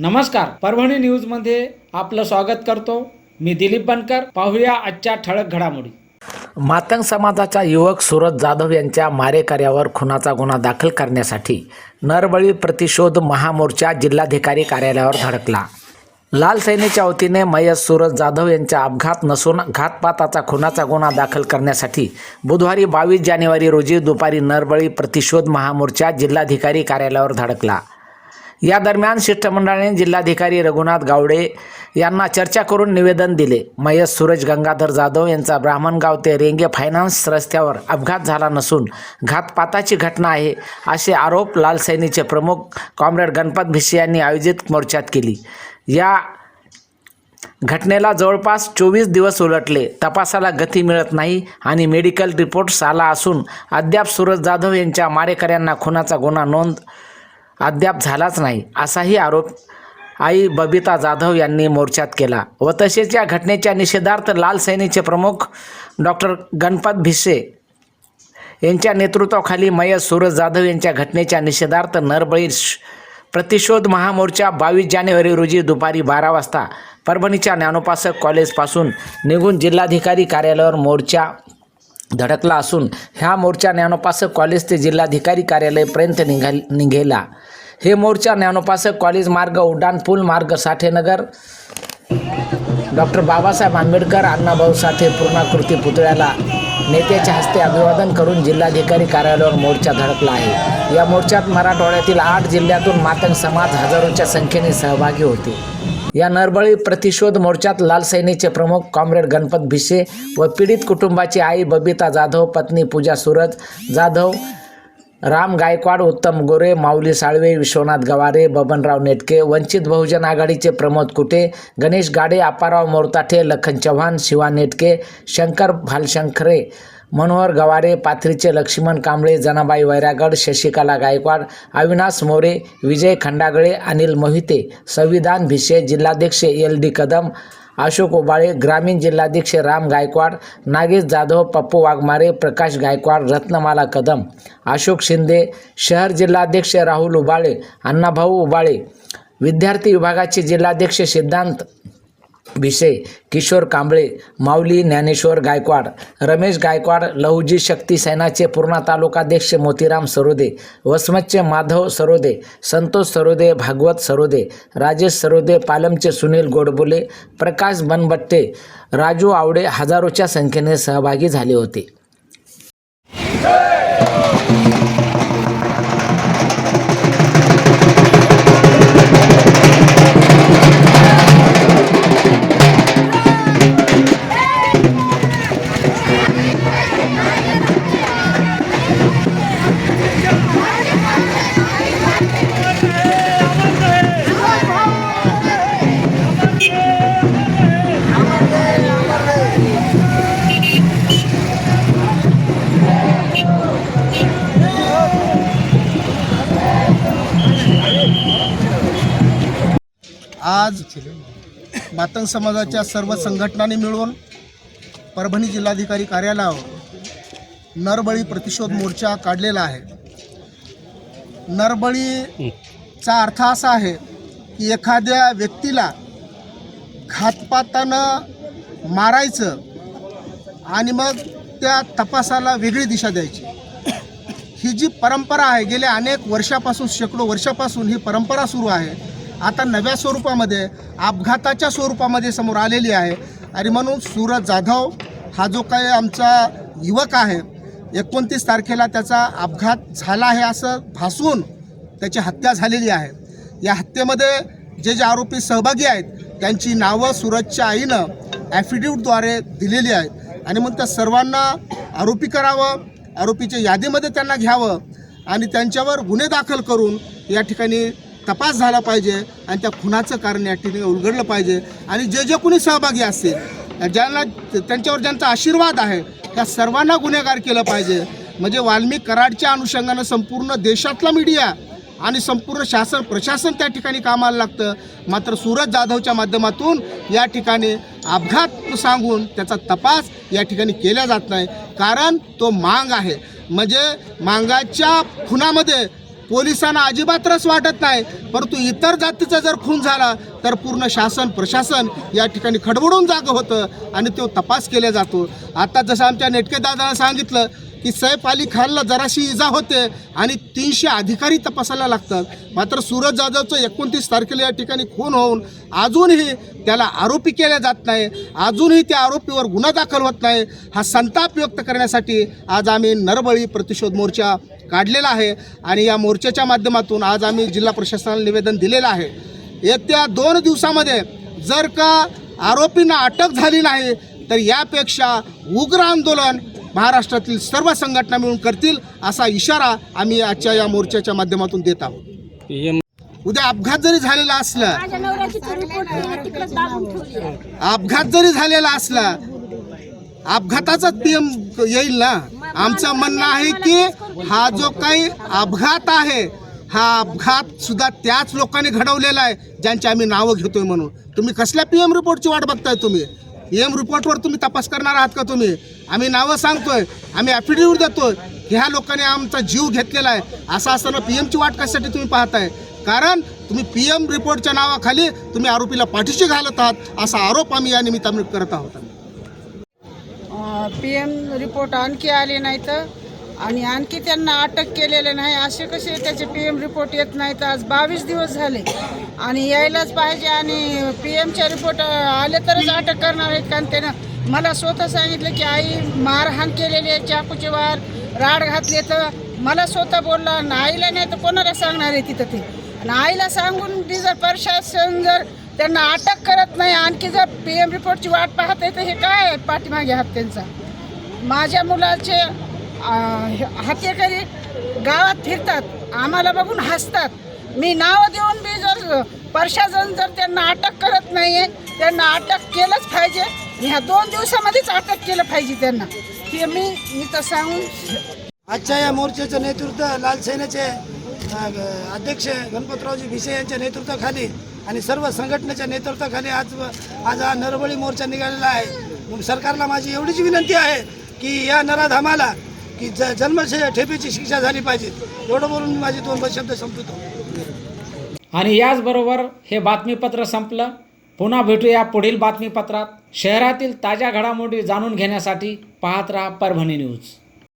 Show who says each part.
Speaker 1: नमस्कार परभणी न्यूजमध्ये आपलं स्वागत करतो. मी दिलीप बनकर पाहूया आजच्या ठळक घडामोडी.
Speaker 2: मातंग समाजाचा युवक सुरत जाधव यांच्या मारेकऱ्यावर खुनाचा गुन्हा दाखल करण्यासाठी नरबळी प्रतिशोध महामोर्चा जिल्हाधिकारी कार्यालयावर धडकला. लाल सैनेच्या वतीने मयस सूरज जाधव यांचा अपघात नसून घातपाताचा खुनाचा गुन्हा दाखल करण्यासाठी बुधवारी बावीस जानेवारी रोजी दुपारी नरबळी प्रतिशोध महामोर्चा जिल्हाधिकारी कार्यालयावर धडकला. या दरम्यान शिष्टमंडळाने जिल्हाधिकारी रघुनाथ गावडे यांना चर्चा करून निवेदन दिले. मयस सूरज गंगाधर जाधव यांचा ब्राह्मणगाव ते रेंगे फायनान्स रस्त्यावर अपघात झाला नसून घातपाताची घटना आहे असे आरोप लालसैनीचे प्रमुख कॉम्रेड गणपत भिसे यांनी आयोजित मोर्चात केली. या घटनेला जवळपास चोवीस दिवस उलटले. तपासाला गती मिळत नाही आणि मेडिकल रिपोर्ट्स आला असून अद्याप सूरज जाधव यांच्या मारेकऱ्यांना खुनाचा गुन्हा नोंद अद्याप झालाच नाही असाही आरोप आई बबिता जाधव यांनी मोर्चात केला व तसेच या घटनेच्या निषेधार्थ लाल सैनीचे प्रमुख डॉक्टर गणपत भिसे यांच्या नेतृत्वाखाली मयत सूरज जाधव यांच्या घटनेच्या निषेधार्थ नरबळी प्रतिशोध महामोर्चा बावीस जानेवारी रोजी दुपारी बारा वाजता परभणीच्या ज्ञानोपासक कॉलेजपासून निघून जिल्हाधिकारी कार्यालयावर मोर्चा धडकला असून ह्या मोर्चा ज्ञानोपासक कॉलेज ते जिल्हाधिकारी कार्यालयपर्यंत निघा निघेला. हे मोर्चा ज्ञानोपासक कॉलेज मार्ग उड्डाण पूल मार्ग साठेनगर डॉक्टर बाबासाहेब आंबेडकर अण्णाभाऊ साठे पूर्णाकृती पुतळ्याला नेत्याच्या हस्ते अभिवादन करून जिल्हाधिकारी कार्यालयावर मोर्चा धडकला आहे. या मोर्चात मराठवाड्यातील आठ जिल्ह्यातून मातंग समाज हजारोच्या संख्येने सहभागी होते. या नरबळी प्रतिशोध मोर्चात लाल सैनीचे प्रमुख कॉम्रेड गणपत भिसे व पीडित कुटुंबाची आई बबिता जाधव पत्नी पूजा सूरज जाधव राम गायकवाड उत्तम गोरे माऊली साळवे विश्वनाथ गवारे बबनराव नेटके वंचित बहुजन आघाडीचे प्रमोद कुटे गणेश गाडे आपाराव मोरताठे लखन चव्हाण शिवा नेटके शंकर भालशंखरे मनोहर गवारे पाथरीचे लक्ष्मण कांबळे जनाबाई वैरागड शशिकला गायकवाड अविनाश मोरे विजय खंडागळे अनिल मोहिते संविधान भिसे जिल्हाध्यक्ष एल डी कदम अशोक उबाळे ग्रामीण जिल्हाध्यक्ष राम गायकवाड नागेश जाधव पप्पू वाघमारे प्रकाश गायकवाड रत्नमाला कदम अशोक शिंदे शहर जिल्हाध्यक्ष राहुल उबाळे अण्णाभाऊ उबाळे विद्यार्थी विभागाचे जिल्हाध्यक्ष सिद्धांत भिसे किशोर कांबळे माऊली ज्ञानेश्वर गायकवाड रमेश गायकवाड लहुजी शक्ती सेनाचे पूर्णा तालुकाध्यक्ष मोतीराम सरोदे वसमतचे माधव सरोदे संतोष सरोदे भागवत सरोदे राजेश सरोदे पालमचे सुनील गोडबोले प्रकाश बनबट्टे राजू आवडे हजारोच्या संख्येने सहभागी झाले होते.
Speaker 3: मातंग समाजाच्या सर्व संघटनांनी मिळून परभणी जिल्हाधिकारी कार्यालयावर नरबळी प्रतिशोध मोर्चा काढलेला आहे. नरबळीचा अर्थ असा आहे की एखाद्या व्यक्तीला घातपातानं मारायचं आणि मग त्या तपासाला वेगळी दिशा द्यायची. ही जी परंपरा आहे गेल्या अनेक वर्षापासून शेकडो वर्षापासून ही परंपरा सुरू आहे. आता नव्या स्वरूपामध्ये अपघाताच्या स्वरूपामध्ये समोर आलेली आहे. आणि म्हणून सूरज जाधव हा जो काही आमचा युवक आहे एकोणतीस तारखेला त्याचा अपघात झाला आहे असं भासून त्याची हत्या झालेली आहे. या हत्येमध्ये जे जे आरोपी सहभागी आहेत त्यांची नावं सूरजच्या आईनं ॲफिडेविटद्वारे दिलेली आहेत. आणि मग त्या सर्वांना आरोपी करावं आरोपीच्या यादीमध्ये त्यांना घ्यावं आणि त्यांच्यावर गुन्हे दाखल करून या ठिकाणी तपास झाला पाहिजे आणि त्या खुनाचं कारण या ठिकाणी उलगडलं पाहिजे. आणि जे जे कोणी सहभागी असतील ज्यांना त्यांच्यावर ज्यांचा आशीर्वाद आहे त्या सर्वांना गुन्हेगार केलं पाहिजे. म्हणजे वाल्मिक कराडच्या अनुषंगानं संपूर्ण देशातला मीडिया आणि संपूर्ण शासन प्रशासन त्या ठिकाणी कामाला लागतं. मात्र सूरज जाधवच्या माध्यमातून या ठिकाणी अपघात सांगून त्याचा तपास या ठिकाणी केला जात नाही. कारण तो मांग आहे. म्हणजे मांगाच्या खुनामध्ये पोलिसांना अजिबात रस वाटत नाही. परंतु इतर जातीचा जर खून झाला तर पूर्ण शासन प्रशासन या ठिकाणी खडबडून जागं होतं आणि तो तपास केला जातो. आता जसं आमच्या नेटके दादाला सांगितलं की सैफ अली खानला जराशी इजा होते आणि तीनशे अधिकारी तपासायला लागतात. मात्र सूरज जाधवचं एकोणतीस तारखेला या ठिकाणी खून होऊन अजूनही त्याला आरोपी केल्या जात नाही. अजूनही त्या आरोपीवर गुन्हा दाखल होत नाही. हा संताप व्यक्त करण्यासाठी आज आम्ही नरबळी प्रतिशोध मोर्चा काढलेला आहे आणि या मोर्चाच्या माध्यमातून आज आम्ही जिल्हा प्रशासनाला निवेदन दिलेलं आहे. येत्या दोन दिवसामध्ये जर का आरोपींना अटक झाली नाही तर यापेक्षा उग्र आंदोलन महाराष्ट्रातील सर्व संघटना मिळून करतील असा इशारा आम्ही आजच्या या मोर्चाच्या माध्यमातून देत आहोत. उद्या अपघात जरी झालेला असला. अपघात जरी झालेला असला अपघाताचाच पीएम येईल ना? आमचं म्हणणं आहे की हा जो काही अपघात आहे हा अपघात सुद्धा त्याच लोकांनी घडवलेला आहे ज्यांची आम्ही नावं घेतोय म्हणून. तुम्ही कसल्या पीएम रिपोर्टची वाट बघताय तुम्ही? एम रिपोर्टवर तुम्ही तपास करणार आहात का तुम्ही? आम्ही नावं सांगतोय आम्ही ॲफिडेव्हिट देतोय. ह्या लोकांनी आमचा जीव घेतलेला आहे. असं असताना पी एमची वाट कशासाठी तुम्ही पाहताय? कारण तुम्ही पी एम रिपोर्टच्या नावाखाली तुम्ही आरोपीला पाठीशी घालत आहात असा आरोप आम्ही या निमित्ताने करत आहोत.
Speaker 4: पी एम रिपोर्ट आणखी आले तर? आणि आणखी त्यांना अटक केलेले नाही. असे कसे त्याचे पी एम रिपोर्ट येत नाहीत. आज बावीस दिवस झाले. आणि यायलाच पाहिजे आणि पी एमचे रिपोर्ट आले तरच अटक करणार आहेत. कारण त्यानं मला स्वतः सांगितलं की आई मारहाण केलेली आहे चाकूचे वार. राड घातले तर मला स्वतः बोलला आणि आईला नाही तर कोणाला सांगणार आहे तिथं ते? आणि आईला सांगून ती जर प्रशासन जर त्यांना अटक करत नाही आणखी जर पी एम रिपोर्टची वाट पाहत आहे तर हे काय आहे पाठीमागे हात त्यांचा? माझ्या मुलाचे हत्येकरी गावात फिरतात आम्हाला बघून हसतात. मी नावं देऊन बी जर प्रशासन जर त्यांना अटक करत नाही आहे त्यांना अटक केलंच पाहिजे. ह्या दोन दिवसामध्येच अटक केलं पाहिजे त्यांना. हे मी मी तर सांगून
Speaker 5: आजच्या या मोर्चाचं नेतृत्व लाल सेनेचे अध्यक्ष गणपतरावजी भिसे यांच्या नेतृत्वाखाली आणि सर्व संघटनेच्या नेतृत्वाखाली आज आज हा नरबळी मोर्चा निघालेला आहे. मग सरकारला माझी एवढीच विनंती आहे की या नराधामाला की ज जन्मशे ठेपेची शिक्षा झाली पाहिजे. एवढं बोलून मी माझे दोन शब्द संपवतो.
Speaker 1: आणि याचबरोबर हे बातमीपत्र संपलं. पुन्हा भेटूया पुढील बातमीपत्रात. शहरातील ताज्या घडामोडी जाणून घेण्यासाठी पाहत राहा परभणी न्यूज.